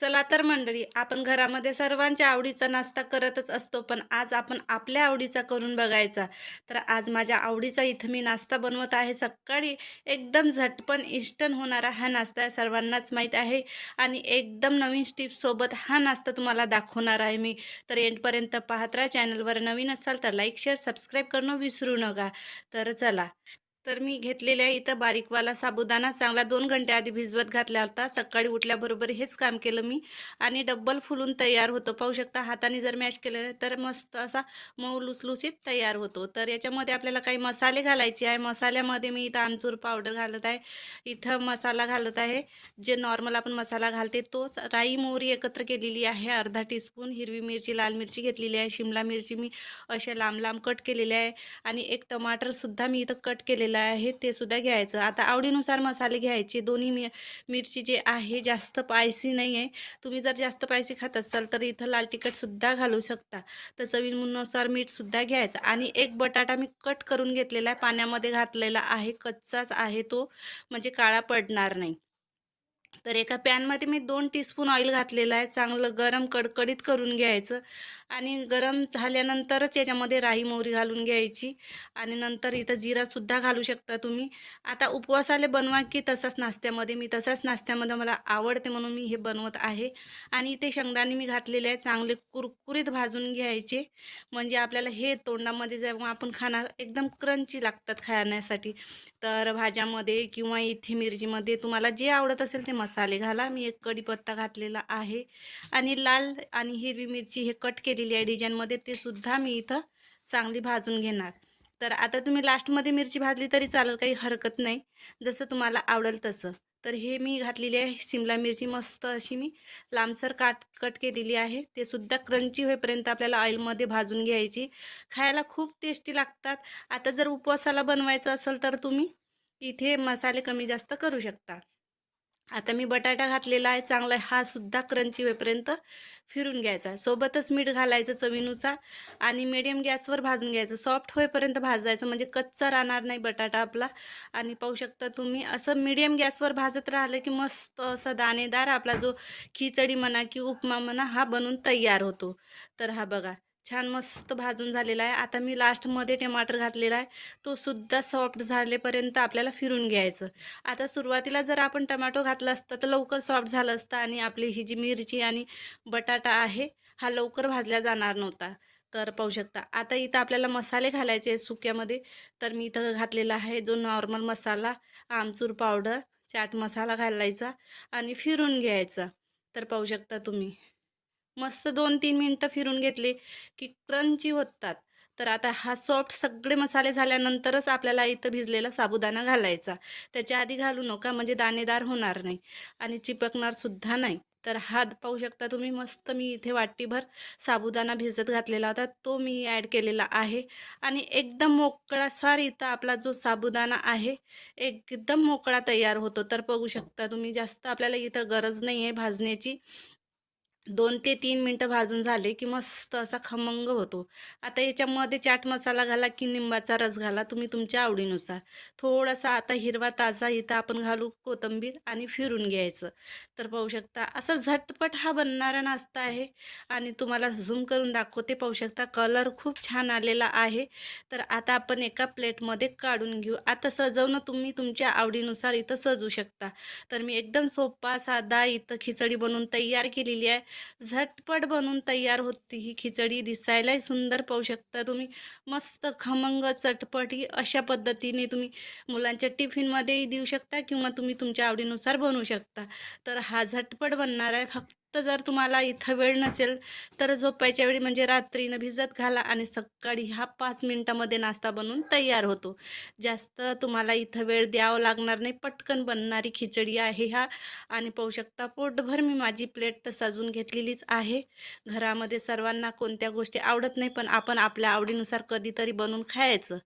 चला तर मंडळी आपण घरामध्ये सर्वांच्या आवडीचा नाश्ता करतच असतो पण आज आपण आपल्या आवडीचा करून बघायचा. तर आज माझ्या आवडीचा इथं मी नाश्ता बनवत आहे. सकाळी एकदम झटपण इष्टन होणारा हा नाश्ता आहे सर्वांनाच माहीत आहे आणि एकदम नवीन स्टीपसोबत हा नाश्ता तुम्हाला दाखवणार आहे मी. तर एंडपर्यंत पाहत राहा. चॅनलवर नवीन असाल तर लाईक शेअर सबस्क्राईब करणं विसरू नका. तर चला तर मी घेतलेल्या इथं बारीकवाला साबुदाणा चांगला दोन घंटे आधी भिजवत घातला होता. सकाळी उठल्याबरोबर हेच काम केलं मी. आणि डब्बल फुलून तयार होतो. पाहू शकता हाताने जर मॅश केलं तर मस्त असा मऊ लुसलुसीत तयार होतो. तर याच्यामध्ये आपल्याला काही मसाले घालायचे आहे. मसाल्यामध्ये मी इथं आमचूर पावडर घालत आहे. इथं मसाला घालत आहे. जे नॉर्मल आपण मसाला घालते तोच. राई मोहरी एकत्र केलेली आहे. अर्धा टीस्पून. हिरवी मिरची लाल मिरची घेतलेली आहे. शिमला मिरची मी अशा लांब लांब कट केलेले आहे. आणि एक टमाटरसुद्धा मी इथं कट केलेलं आहे ते सुद्धा घ्यायचं. आता आवडीनुसार मसाले घ्यायचे. दोन्ही मि मिरची जे आहे जास्त पायसी नाही आहे. तुम्ही जर जास्त पायसी खात असाल तर इथं लाल तिखटसुद्धा घालू शकता. तर चवीनुसार मीठसुद्धा घ्यायचं. आणि एक बटाटा मी कट करून घेतलेला आहे. पाण्यामध्ये घातलेला आहे. कच्चाच आहे तो. म्हणजे काळा पडणार नाही. तर एका पॅनमध्ये मी दोन टीस्पून ऑइल घातलेलं आहे. चांगलं गरम कडकडीत करून घ्यायचं. आणि गरम झाल्यानंतरच याच्यामध्ये राई मोहरी घालून घ्यायची. आणि नंतर इथं जिरासुद्धा घालू शकता तुम्ही. आता उपवासाले बनवा की तसाच नाश्त्यामध्ये. मी तसाच नाश्त्यामध्ये मला आवडते म्हणून मी हे बनवत आहे. आणि इथे शेंगदाणे मी घातलेले आहे चांगले कुरकुरीत भाजून घ्यायचे. म्हणजे आपल्याला हे तोंडामध्ये जेव्हा आपण खाणार एकदम क्रंची लागतात खाण्यासाठी. तर भाज्यामध्ये किंवा इथे मिरचीमध्ये तुम्हाला जे आवडत असेल ते मसाले घाला. मी एक कढीपत्ता घातलेला आहे. आणि लाल आणि हिरवी मिरची हे कट केलेली आहे डिझाईनमध्ये ते सुद्धा मी इथं चांगली भाजून घेणार. तर आता तुम्ही लास्टमध्ये मिरची भाजली तरी चालेल काही हरकत नाही. जसं तुम्हाला आवडेल तसं. तर हे मी घातलेली आहे शिमला मिरची. मस्त अशी मी लांबसर काट कट केलेली आहे. ते सुद्धा क्रंची होईपर्यंत आपल्याला ऑइलमध्ये भाजून घ्यायची. खायला खूप टेस्टी लागतात. आता जर उपवासाला बनवायचं असेल तर तुम्ही इथे मसाले कमी जास्त करू शकता. आता मी बटाटा घातलेला आहे चांगला आहे. हा सुद्धा क्रंची होईपर्यंत फिरून घ्यायचा सोबतच मीठ घालायचं चवीनुसार आणि मिडियम गॅसवर भाजून घ्यायचं. सॉफ्ट होईपर्यंत भाजायचं म्हणजे कच्चा राहणार नाही बटाटा आपला. आणि पाहू शकता तुम्ही असं मिडियम गॅसवर भाजत राहिलं की मस्त असं दाणेदार आपला जो खिचडी म्हणा की उपमा म्हणा हा बनून तयार होतो. तर हा बघा छान मस्त भाजून झालेला आहे. आता मी लास्टमध्ये टमाटर घातलेला आहे. तो सुद्धा सॉफ्ट झालेपर्यंत आपल्याला फिरून घ्यायचं. आता सुरुवातीला जर आपण टमॅटो घातला असतं तर लवकर सॉफ्ट झालं असतं आणि आपली ही जी मिरची आणि बटाटा आहे हा लवकर भाजला जाणार नव्हता. तर पाहू शकता. आता इथं आपल्याला मसाले घालायचे सुक्यामध्ये. तर मी इथं घातलेला आहे जो नॉर्मल मसाला आमचूर पावडर चाट मसाला घालायचा आणि फिरून घ्यायचा. तर पाहू शकता तुम्ही. मस्त दोन तीन मिनटं फिरून घेतले की क्रंची होतात. तर आता हा सॉफ्ट सगळे मसाले झाल्यानंतरच आपल्याला इथं भिजलेला साबुदाणा घालायचा. त्याच्या आधी घालू नका म्हणजे दाणेदार होणार नाही आणि चिपकणार सुद्धा नाही. तर हा पाहू शकता तुम्ही मस्त मी इथे वाटीभर साबुदाणा भिजत घातलेला होता. तो मी ॲड केलेला आहे. आणि एकदम मोकळासार इथं आपला जो साबुदाणा आहे एकदम मोकळा तयार होतो. तर बघू शकता तुम्ही जास्त आपल्याला इथं गरज नाही आहे भाजण्याची. दोन ते तीन मिनटं भाजून झाले की मस्त असा खमंग होतो. आता याच्यामध्ये चाट मसाला घाला की निंबाचा रस घाला तुम्ही तुमच्या आवडीनुसार. थोडासा आता हिरवा ताजा इथं आपण घालू कोथिंबीर आणि फिरून घ्यायचं. तर पाहू शकता असं झटपट हा बनणारा नाश्ता आहे आणि तुम्हाला झूम करून दाखवते पाहू शकता कलर खूप छान आलेला आहे. तर आता आपण एका प्लेटमध्ये काढून घेऊ. आता सजवणं तुम्ही तुमच्या आवडीनुसार इथं सजू शकता. तर मी एकदम सोपा साधा इथं खिचडी बनवून तयार केलेली आहे. झटपट बनून तयार होती ही खिचडी. दिसायलाही सुंदर पाहू शकता तुम्ही. मस्त खमंग चटपटी अशा पद्धतीने तुम्ही मुलांच्या टिफिनमध्येही देऊ शकता किंवा तुम्ही तुमच्या आवडीनुसार बनवू शकता. तर हा झटपट बनणार आहे फक्त जर तुम्हाला इथं वेळ नसेल तर झोपायच्या वेळी म्हणजे रात्रीनं भिजत घाला आणि सकाळी हा पाच मिनटामध्ये नाश्ता बनवून तयार होतो. जास्त तुम्हाला इथं वेळ द्यावं लागणार नाही. पटकन बनणारी खिचडी आहे ह्या. आणि पाहू शकता पोटभर मी माझी प्लेट तर सजून घेतलेलीच आहे. घरामध्ये सर्वांना कोणत्या गोष्टी आवडत नाही पण आपण आपल्या आवडीनुसार कधीतरी बनवून खायचं.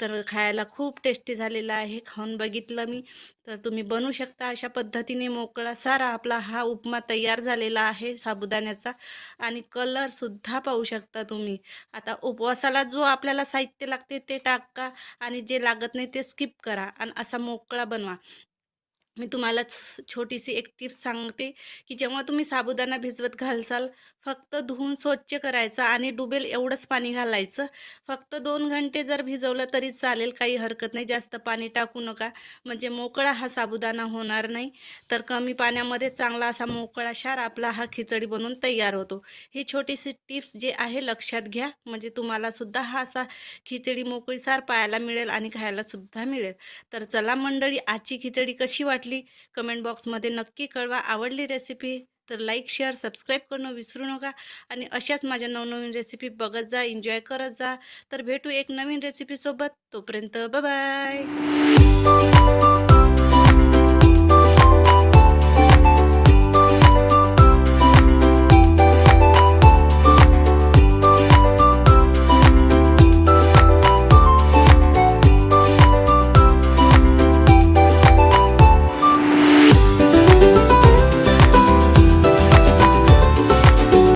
तर खायला खूप टेस्टी झालेला आहे. खाऊन बघितलं मी. तर तुम्ही बनवू शकता अशा पद्धतीने मोकळा सारा आपला हा उपमा तयार झालेला आहे साबुदाण्याचा. आणि कलरसुद्धा पाहू शकता तुम्ही. आता उपवासाला जो आपल्याला साहित्य लागते ते टाका आणि जे लागत नाही ते स्किप करा आणि असा मोकळा बनवा. मी तुम्हाला छोटीशी एक टिप्स सांगते, की जेव्हा तुम्ही साबुदाणा भिजवत घालसाल, फक्त धुवून स्वच्छ करायचं आणि डुबेल एवढंच पाणी घालायचं. फक्त दोन घंटे जर भिजवलं तरी चालेल, काही हरकत नाही. जास्त पाणी टाकू नका, म्हणजे मोकळा हा साबुदाणा होणार नाही. तर कमी पाण्यामध्ये चांगला असा मोकळा शार आपला हा खिचडी बनून तयार होतो. ही छोटीशी टिप्स जे आहे लक्षात घ्या, म्हणजे तुम्हालासुद्धा हा असा खिचडी मोकळीसार पाहायला मिळेल आणि खायलासुद्धा मिळेल. तर चला मंडळी, आजची खिचडी कशी वाटली कमेंट बॉक्समध्ये नक्की कळवा. आवडली रेसिपी तर लाईक, शेअर, सबस्क्राईब करणं विसरू नका आणि अशाच माझ्या नवनवीन रेसिपी बघत जा, एन्जॉय करत जा. तर भेटू एक नवीन रेसिपीसोबत. तोपर्यंत बाय बाय.